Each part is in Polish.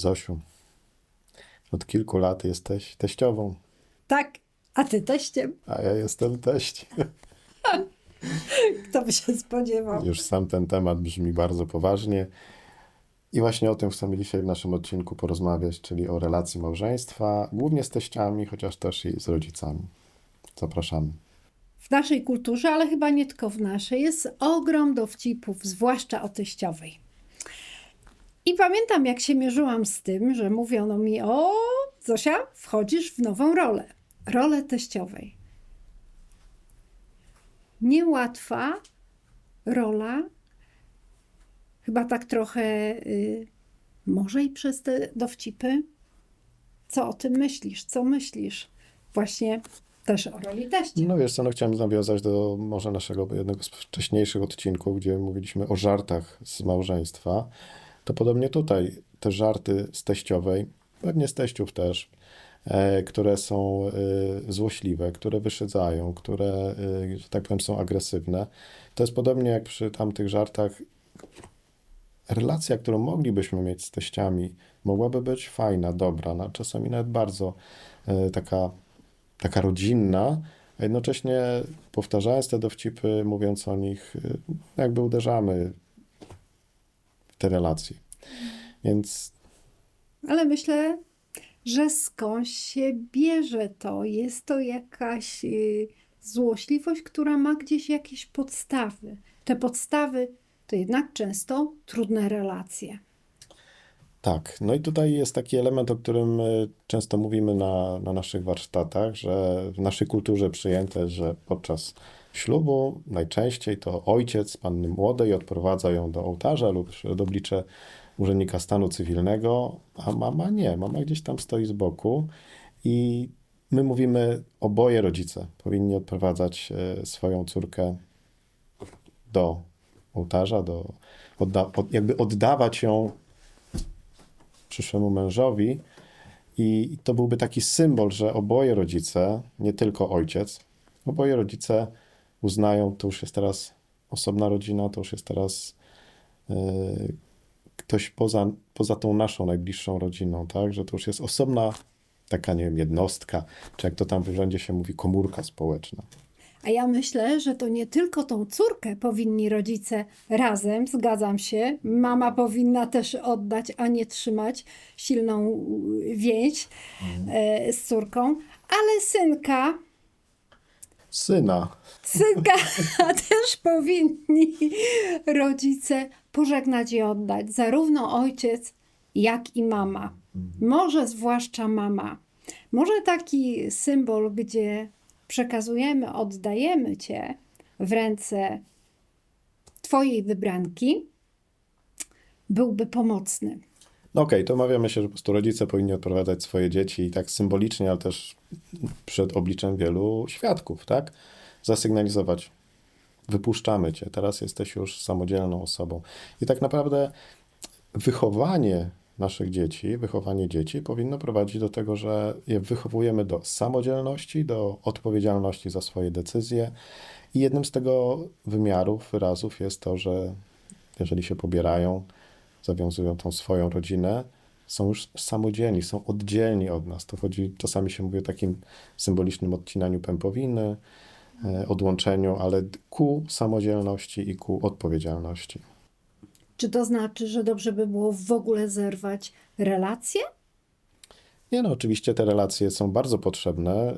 Zosiu, od kilku lat jesteś teściową, Tak, a ty teściem? a ja jestem teść. Kto by się spodziewał? Już sam ten temat brzmi bardzo poważnie. I właśnie o tym chcemy dzisiaj w naszym odcinku porozmawiać, czyli o relacji małżeństwa, głównie z teściami, chociaż też i z rodzicami. Zapraszamy. W naszej kulturze, ale chyba nie tylko w naszej, jest ogrom dowcipów, zwłaszcza o teściowej. I pamiętam, jak się mierzyłam z tym, że mówiono mi: O, Zosia, wchodzisz w nową rolę rolę teściowej. Niełatwa rola, chyba tak trochę, y, może i przez te dowcipy. Co o tym myślisz? Co myślisz? Właśnie też o roli teścia. No wiesz co, no chciałem nawiązać do może naszego jednego z wcześniejszych odcinków, gdzie mówiliśmy o żartach z małżeństwa. To podobnie tutaj te żarty z teściowej, pewnie z teściów też, e, które są e, złośliwe, które wyszydzają, które, e, że tak powiem, są agresywne. To jest podobnie jak przy tamtych żartach. Relacja, którą moglibyśmy mieć z teściami, mogłaby być fajna, dobra, no, czasami nawet bardzo taka, taka rodzinna, a jednocześnie powtarzając te dowcipy, mówiąc o nich, jakby uderzamy te relacje. Więc Ale myślę, że skądś się bierze to. Jest to jakaś y, złośliwość, która ma gdzieś jakieś podstawy. Te podstawy to jednak często trudne relacje. Tak, no i tutaj jest taki element, o którym y, często mówimy na, na naszych warsztatach, że w naszej kulturze przyjęte, że podczas ślubu najczęściej to ojciec panny młodej odprowadza ją do ołtarza lub przed oblicze urzędnika stanu cywilnego, a mama nie, mama gdzieś tam stoi z boku i my mówimy, oboje rodzice powinni odprowadzać e, swoją córkę do ołtarza, do, odda, od, jakby oddawać ją przyszłemu mężowi. I to byłby taki symbol, że oboje rodzice, nie tylko ojciec, oboje rodzice uznają, to już jest teraz osobna rodzina, to już jest teraz e, ktoś poza, poza tą naszą najbliższą rodziną, tak? Że to już jest osobna taka, nie wiem, jednostka, czy jak to tam w urzędzie się mówi, komórka społeczna. A ja myślę, że to nie tylko tą córkę powinni rodzice razem, zgadzam się. Mama powinna też oddać, a nie trzymać silną więź e, z córką, ale synka, Syna. synka też powinni rodzice pożegnać i oddać, zarówno ojciec, jak i mama. Może zwłaszcza mama. Może taki symbol, gdzie przekazujemy, oddajemy cię w ręce twojej wybranki, byłby pomocny. No okej, to omawiamy się, że po prostu rodzice powinni odprowadzać swoje dzieci i tak symbolicznie, ale też przed obliczem wielu świadków, tak? Zasygnalizować, wypuszczamy cię, teraz jesteś już samodzielną osobą. I tak naprawdę wychowanie naszych dzieci, wychowanie dzieci powinno prowadzić do tego, że je wychowujemy do samodzielności, do odpowiedzialności za swoje decyzje. I jednym z tego wymiarów, wyrazów jest to, że jeżeli się pobierają, zawiązują tą swoją rodzinę, są już samodzielni, są oddzielni od nas. To chodzi, czasami się mówi o takim symbolicznym odcinaniu pępowiny, e, odłączeniu, ale ku samodzielności i ku odpowiedzialności. Czy to znaczy, że dobrze by było w ogóle zerwać relacje? Nie no, oczywiście te relacje są bardzo potrzebne, y,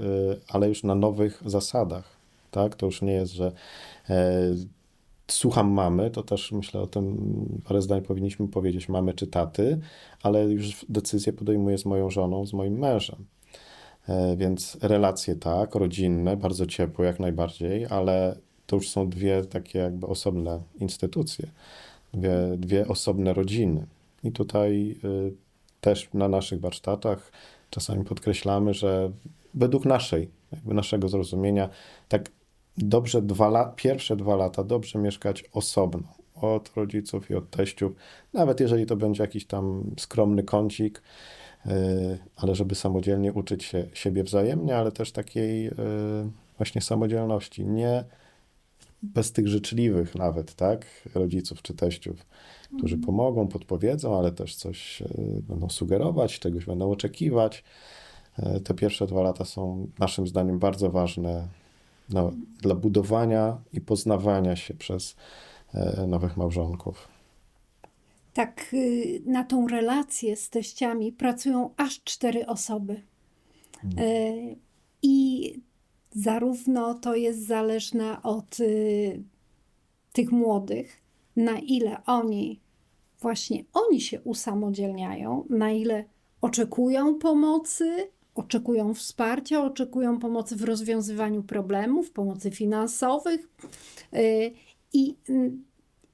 ale już na nowych zasadach, tak? To już nie jest, że e, słucham mamy, to też myślę o tym parę zdań powinniśmy powiedzieć mamy czy taty, ale już decyzję podejmuję z moją żoną, z moim mężem. E, Więc relacje tak, rodzinne, bardzo ciepłe jak najbardziej, ale to już są dwie takie jakby osobne instytucje, dwie, dwie osobne rodziny. I tutaj y, też na naszych warsztatach czasami podkreślamy, że według naszej, jakby naszego zrozumienia, tak dobrze dwa pierwsze dwa lata dobrze mieszkać osobno od rodziców i od teściów, nawet jeżeli to będzie jakiś tam skromny kącik, y, ale żeby samodzielnie uczyć się siebie wzajemnie, ale też takiej y, właśnie samodzielności. Nie bez tych życzliwych nawet, tak, rodziców czy teściów, którzy pomogą, podpowiedzą, ale też coś e, będą sugerować, czegoś będą oczekiwać. E, Te pierwsze dwa lata są naszym zdaniem bardzo ważne no, dla budowania i poznawania się przez e, nowych małżonków. Tak, y, na tą relację z teściami pracują aż cztery osoby. Y, I zarówno to jest zależne od y, tych młodych, na ile oni właśnie oni się usamodzielniają, na ile oczekują pomocy, oczekują wsparcia, oczekują pomocy w rozwiązywaniu problemów, pomocy finansowych y, i,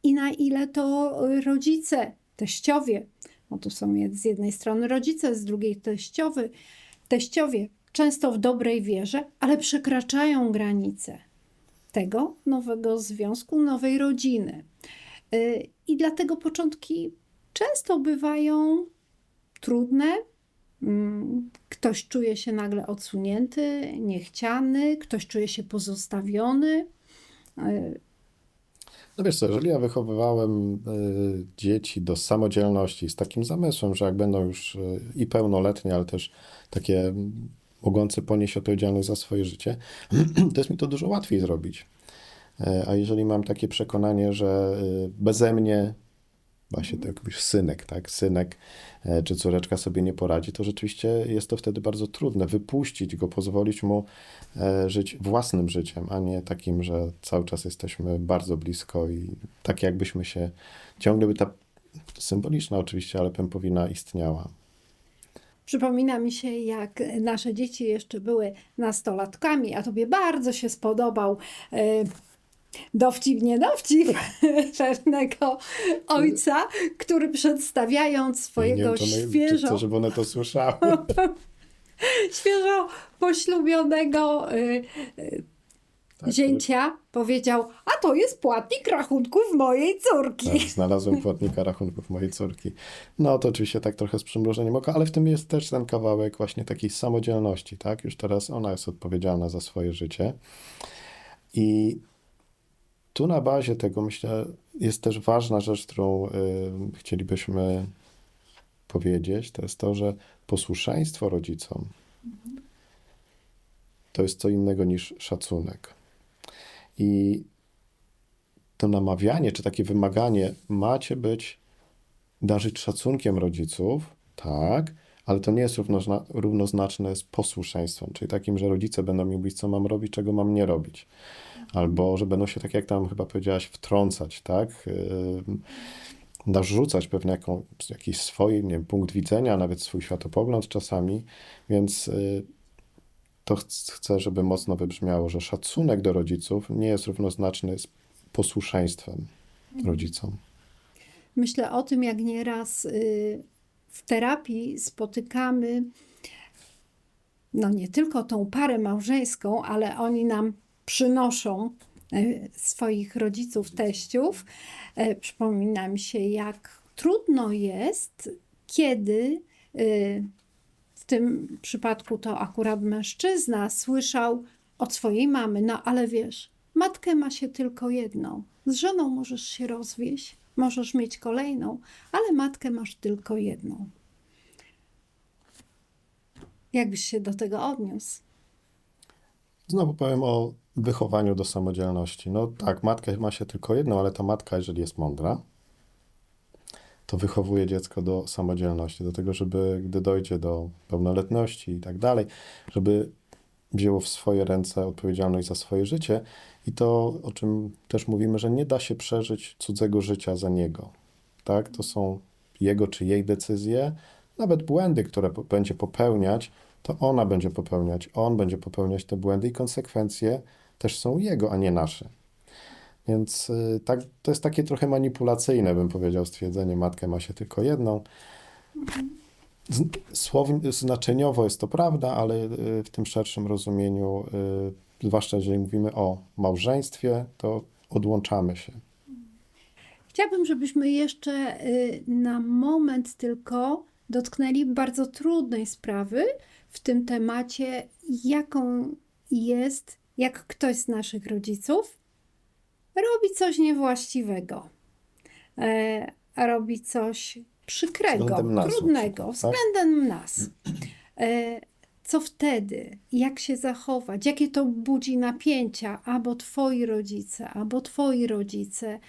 i na ile to rodzice, teściowie, bo tu są z jednej strony rodzice, z drugiej teściowy, teściowie, często w dobrej wierze, ale przekraczają granice tego nowego związku, nowej rodziny. Y, I dlatego początki często bywają trudne. Mm, Ktoś czuje się nagle odsunięty, niechciany, ktoś czuje się pozostawiony. Y, No wiesz co, jeżeli ja wychowywałem y, dzieci do samodzielności z takim zamysłem, że jak będą już i pełnoletnie, ale też takie mogące ponieść odpowiedzialność za swoje życie, to jest mi to dużo łatwiej zrobić. E, A jeżeli mam takie przekonanie, że y, beze mnie, właśnie tak jak mówisz, synek, tak, synek e, czy córeczka sobie nie poradzi, to rzeczywiście jest to wtedy bardzo trudne. Wypuścić go, pozwolić mu e, żyć własnym życiem, a nie takim, że cały czas jesteśmy bardzo blisko i tak jakbyśmy się, ciągle by ta symboliczna oczywiście, ale pępowina istniała. Przypomina mi się, jak nasze dzieci jeszcze były nastolatkami, a tobie bardzo się spodobał e, dowcip, nie dowcip pewnego ojca, który przedstawiając Nie swojego wiem, naj- czy świeżo, chcę, żeby one to słyszały. świeżo poślubionego y, Tak, zięcia powiedział, a to jest płatnik rachunków mojej córki. Tak, znalazłem płatnika rachunków mojej córki. No to oczywiście tak trochę z przymrużeniem oka, ale w tym jest też ten kawałek właśnie takiej samodzielności, tak? Już teraz ona jest odpowiedzialna za swoje życie. I tu na bazie tego myślę jest też ważna rzecz, którą y, chcielibyśmy powiedzieć, to jest to, że posłuszeństwo rodzicom to jest co innego niż szacunek. I to namawianie, czy takie wymaganie, macie być, darzyć szacunkiem rodziców, tak, ale to nie jest równozna, równoznaczne z posłuszeństwem, czyli takim, że rodzice będą mi mówić, co mam robić, czego mam nie robić. Albo, że będą się, tak jak tam chyba powiedziałaś, wtrącać, tak? Narzucać pewnie jaką, jakiś swój, nie wiem, punkt widzenia, nawet swój światopogląd czasami, więc y, to ch- chcę, żeby mocno wybrzmiało, że szacunek do rodziców nie jest równoznaczny z posłuszeństwem rodzicom. Myślę o tym, jak nieraz y, w terapii spotykamy no nie tylko tą parę małżeńską, ale oni nam przynoszą y, swoich rodziców, teściów. E, Przypomina mi się, jak trudno jest, kiedy y, w tym przypadku to akurat mężczyzna słyszał od swojej mamy, no ale wiesz, matkę ma się tylko jedną. Z żoną możesz się rozwieść, możesz mieć kolejną, ale matkę masz tylko jedną. Jakbyś się do tego odniósł? Znowu powiem o wychowaniu do samodzielności. No tak, matka ma się tylko jedną, ale ta matka, jeżeli jest mądra, to wychowuje dziecko do samodzielności, do tego, żeby gdy dojdzie do pełnoletności i tak dalej, żeby wzięło w swoje ręce odpowiedzialność za swoje życie i to, o czym też mówimy, że nie da się przeżyć cudzego życia za niego. Tak? To są jego czy jej decyzje, nawet błędy, które będzie popełniać, to ona będzie popełniać, on będzie popełniać te błędy i konsekwencje też są jego, a nie nasze. Więc y, tak, to jest takie trochę manipulacyjne, bym powiedział, stwierdzenie, matkę ma się tylko jedną. Słow, znaczeniowo jest to prawda, ale y, w tym szerszym rozumieniu, y, zwłaszcza jeżeli mówimy o małżeństwie, to odłączamy się. Chciałabym, żebyśmy jeszcze na moment tylko dotknęli bardzo trudnej sprawy w tym temacie, jaką jest, jak ktoś z naszych rodziców robi coś niewłaściwego, e, robi coś przykrego, nas trudnego, tak? względem nas. E, co wtedy? Jak się zachować? Jakie to budzi napięcia? Albo twoi rodzice, albo twoi rodzice.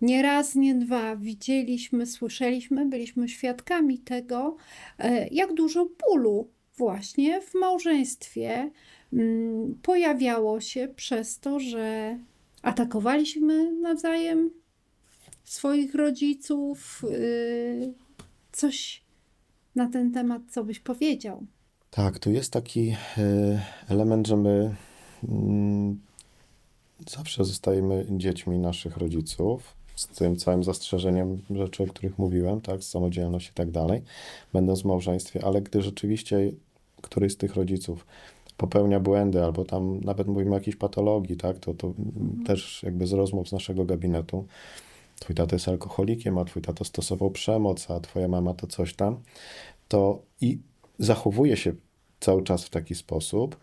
Nie raz, nie dwa widzieliśmy, słyszeliśmy, byliśmy świadkami tego, e, jak dużo bólu właśnie w małżeństwie mm, pojawiało się przez to, że atakowaliśmy nawzajem swoich rodziców. y, Coś na ten temat, co byś powiedział? Tak, tu jest taki e, element, że my mm, zawsze zostajemy dziećmi naszych rodziców, z tym całym zastrzeżeniem rzeczy, o których mówiłem, tak, samodzielność i tak dalej, będąc w małżeństwie, ale gdy rzeczywiście któryś z tych rodziców popełnia błędy, albo tam nawet mówimy o jakiejś patologii, tak, to, to też jakby z rozmów z naszego gabinetu, twój tato jest alkoholikiem, a twój tato stosował przemoc, a twoja mama to coś tam, to i zachowuje się cały czas w taki sposób,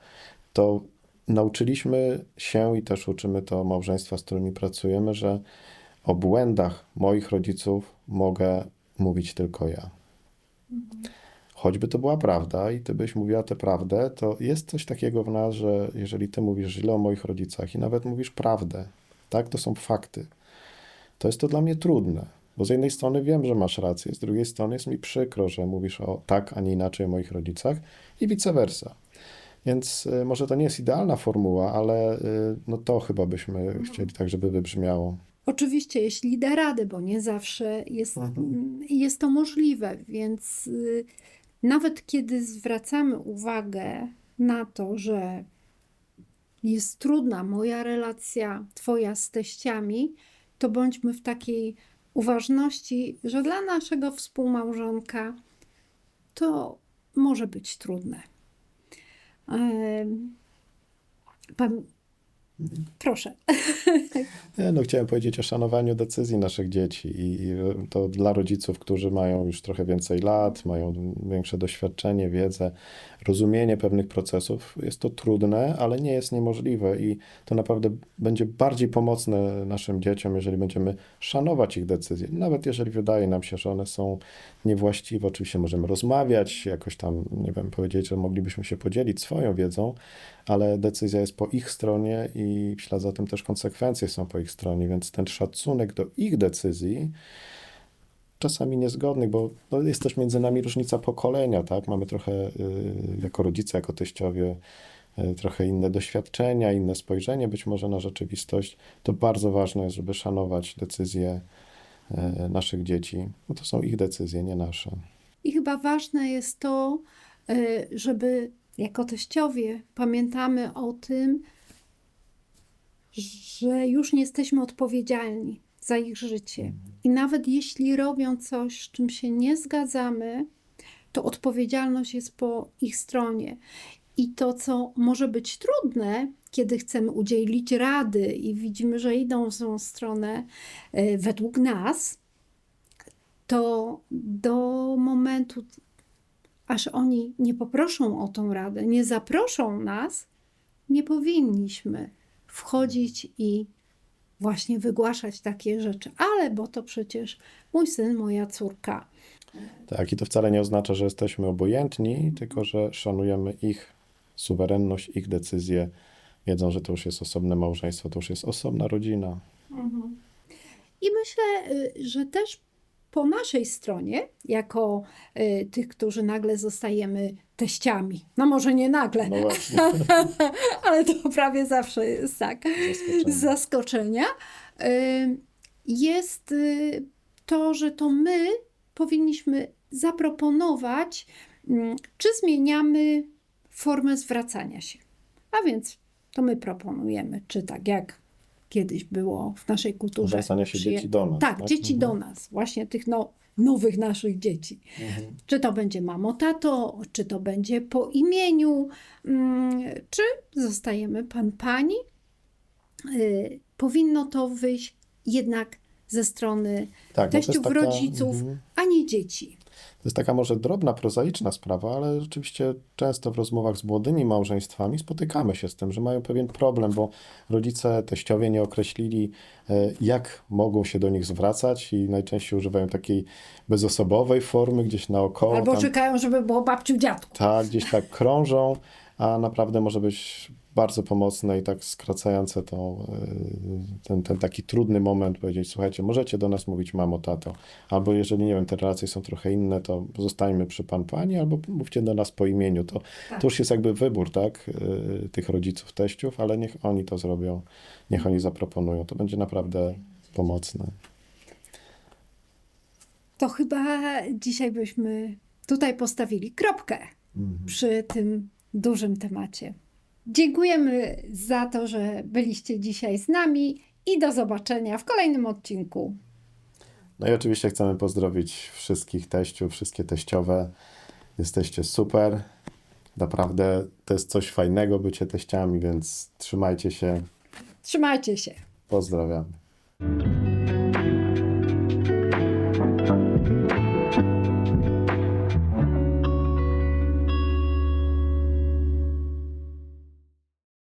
to nauczyliśmy się i też uczymy to małżeństwa, z którymi pracujemy, że o błędach moich rodziców mogę mówić tylko ja. Choćby to była prawda i ty byś mówiła tę prawdę, to jest coś takiego w nas, że jeżeli ty mówisz źle o moich rodzicach i nawet mówisz prawdę, tak, to są fakty, to jest to dla mnie trudne. Bo z jednej strony wiem, że masz rację, z drugiej strony jest mi przykro, że mówisz o tak, a nie inaczej o moich rodzicach i vice versa. Więc y, może to nie jest idealna formuła, ale y, no to chyba byśmy chcieli tak, żeby wybrzmiało. Oczywiście, jeśli da radę, bo nie zawsze jest, jest to możliwe, więc y, nawet kiedy zwracamy uwagę na to, że jest trudna moja relacja, twoja z teściami, to bądźmy w takiej uważności, że dla naszego współmałżonka to może być trudne. Pan, proszę. Nie, no, chciałem powiedzieć o szanowaniu decyzji naszych dzieci i i to dla rodziców, którzy mają już trochę więcej lat, mają większe doświadczenie, wiedzę, rozumienie pewnych procesów. Jest to trudne, ale nie jest niemożliwe i to naprawdę będzie bardziej pomocne naszym dzieciom, jeżeli będziemy szanować ich decyzje. Nawet jeżeli wydaje nam się, że one są niewłaściwe, oczywiście możemy rozmawiać, jakoś tam, nie wiem, powiedzieć, że moglibyśmy się podzielić swoją wiedzą, ale decyzja jest po ich stronie i w ślad za tym też konsekwencje są po ich stronie, więc ten szacunek do ich decyzji, czasami niezgodnych, bo no, jest też między nami różnica pokolenia, tak? Mamy trochę y, jako rodzice, jako teściowie y, trochę inne doświadczenia, inne spojrzenie być może na rzeczywistość. To bardzo ważne jest, żeby szanować decyzje y, naszych dzieci, bo to są ich decyzje, nie nasze. I chyba ważne jest to, y, żeby jako teściowie pamiętamy o tym, że już nie jesteśmy odpowiedzialni za ich życie. I nawet jeśli robią coś, z czym się nie zgadzamy, to odpowiedzialność jest po ich stronie. I to, co może być trudne, kiedy chcemy udzielić rady i widzimy, że idą w złą stronę y, według nas, to do momentu, aż oni nie poproszą o tą radę, nie zaproszą nas, nie powinniśmy wchodzić i właśnie wygłaszać takie rzeczy. Ale bo to przecież mój syn, moja córka. Tak, i to wcale nie oznacza, że jesteśmy obojętni, tylko że szanujemy ich suwerenność, ich decyzje, wiedzą, że to już jest osobne małżeństwo, to już jest osobna rodzina. I myślę, y, że też po naszej stronie, jako y, tych, którzy nagle zostajemy teściami, no może nie nagle, No ale to prawie zawsze jest tak, zaskoczenia, y, jest y, to, że to my powinniśmy zaproponować, mm, czy zmieniamy formę zwracania się. A więc to my proponujemy, czy tak jak kiedyś było w naszej kulturze. Zwracania się dzieci do nas, Tak, tak? dzieci Mhm. do nas, właśnie tych no, nowych naszych dzieci. Mhm. Czy to będzie mamo, tato, czy to będzie po imieniu, mm, czy zostajemy pan, pani. Y, Powinno to wyjść jednak ze strony Tak, teściów, taka- rodziców, mhm. a nie dzieci. To jest taka może drobna, prozaiczna sprawa, ale rzeczywiście często w rozmowach z młodymi małżeństwami spotykamy się z tym, że mają pewien problem, bo rodzice, teściowie nie określili, e, jak mogą się do nich zwracać i najczęściej używają takiej bezosobowej formy, gdzieś naokoło. Albo tam- czekają, żeby było babciu dziadku. tak, gdzieś tak krążą, a naprawdę może być bardzo pomocne i tak skracające tą, y, ten, ten taki trudny moment, powiedzieć, słuchajcie, możecie do nas mówić mamo, tato, albo jeżeli, nie wiem, te relacje są trochę inne, to zostańmy przy pan, pani, albo mówcie do nas po imieniu. To, Tak. to już jest jakby wybór, tak, y, tych rodziców, teściów, ale niech oni to zrobią, niech oni zaproponują. To będzie naprawdę pomocne. To chyba dzisiaj byśmy tutaj postawili kropkę przy tym dużym temacie. Dziękujemy za to, że byliście dzisiaj z nami i do zobaczenia w kolejnym odcinku. No i oczywiście chcemy pozdrowić wszystkich teściów, wszystkie teściowe. Jesteście super. Naprawdę to jest coś fajnego bycie teściami, więc trzymajcie się. Trzymajcie się. Pozdrawiamy.